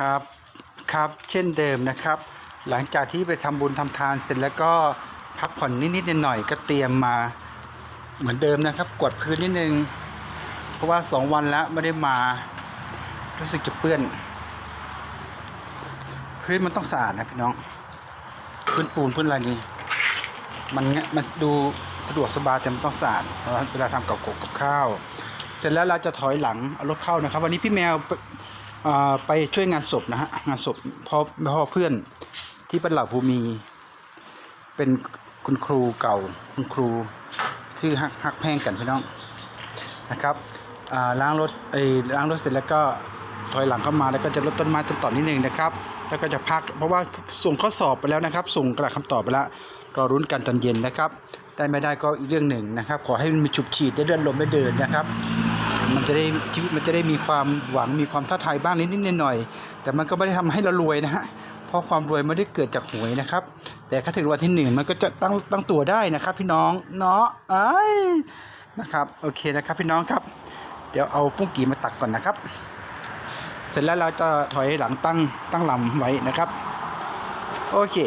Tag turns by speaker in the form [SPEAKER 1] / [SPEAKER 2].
[SPEAKER 1] ครับครับเช่นเดิมนะครับ หลังจากที่ไปทำบุญทำทานเสร็จแล้วก็พักผ่อนนิดๆหน่อยๆก็เตรียมมาเหมือนเดิมนะครับ กดพื้นนิดนึง เพราะว่าสองวันแล้วไม่ได้มา รู้สึกจะเปื้อน พื้นมันต้องสะอาดนะพี่น้อง พื้นปูนพื้นอะไรนี่มันเงี้ยมันดูสะดวกสบายแต่มันต้องสะอาดเพราะว่าเวลาทำกับกบกับข้าว เสร็จแล้วเราจะถอยหลังเอารถเข้านะครับ วันนี้พี่แมว ไปช่วยงานศพนะฮะงานศพพ่อพ่อเพื่อนที่เป็นเหล่าภูมี เป็นคุณครูเก่าคุณครูชื่อฮักฮักแพงกันพี่น้องนะครับล้างรถไอ้ล้างรถเสร็จแล้วก็ถอยหลังเข้ามาแล้วก็จะลดต้นไม้ต้นต่อนิดนึงนะครับ แล้วก็จะพักเพราะว่าส่งข้อสอบไปแล้วนะครับ ส่งกระดาษคำตอบไปแล้วรอรุ้นกันตอนเย็นนะครับ ได้ไม่ได้ก็อีกเรื่องหนึ่งนะครับ ขอให้มันมีฉุบฉีดได้เลื่อนลมได้เดินนะครับ มันจะได้ชีวิตมันจะได้มีความหวังมีความท้าทายบ้างนิดๆหน่อยๆแต่มันก็ไม่ได้ทำให้เรารวยนะฮะเพราะความรวยไม่ได้เกิดจากหวยนะครับ แต่ถ้าถึงวันที่หนึ่งมันก็จะตั้งตั้งตัวได้นะครับ พี่น้องเนาะไอ้นะครับโอเคนะครับพี่น้องครับ เดี๋ยวเอาปุ้งกีมาตักก่อนนะครับ เสร็จแล้วเราจะถอยหลังตั้งตั้งลำไว้นะครับ โอเค